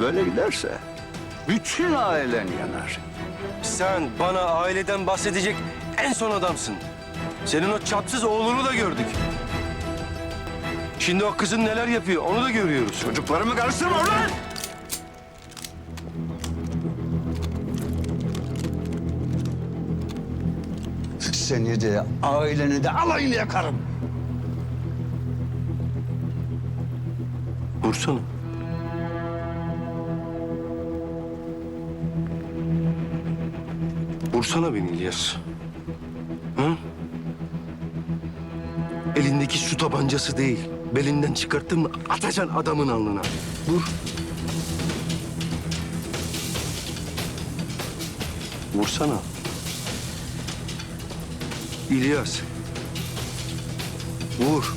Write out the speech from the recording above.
Böyle giderse bütün ailen yanar. Sen bana aileden bahsedecek en son adamsın. Senin o çapsız oğlunu da gördük. Şimdi o kızın neler yapıyor onu da görüyoruz. Çocuklarımı karıştırma ulan! Seni de aileni de alayını yakarım. Vursana. Vursana beni İlyas. Hı? Elindeki su tabancası değil. Belinden çıkarttın mı atacaksın adamın alnına. Vur. Vursana. İlyas. Vur.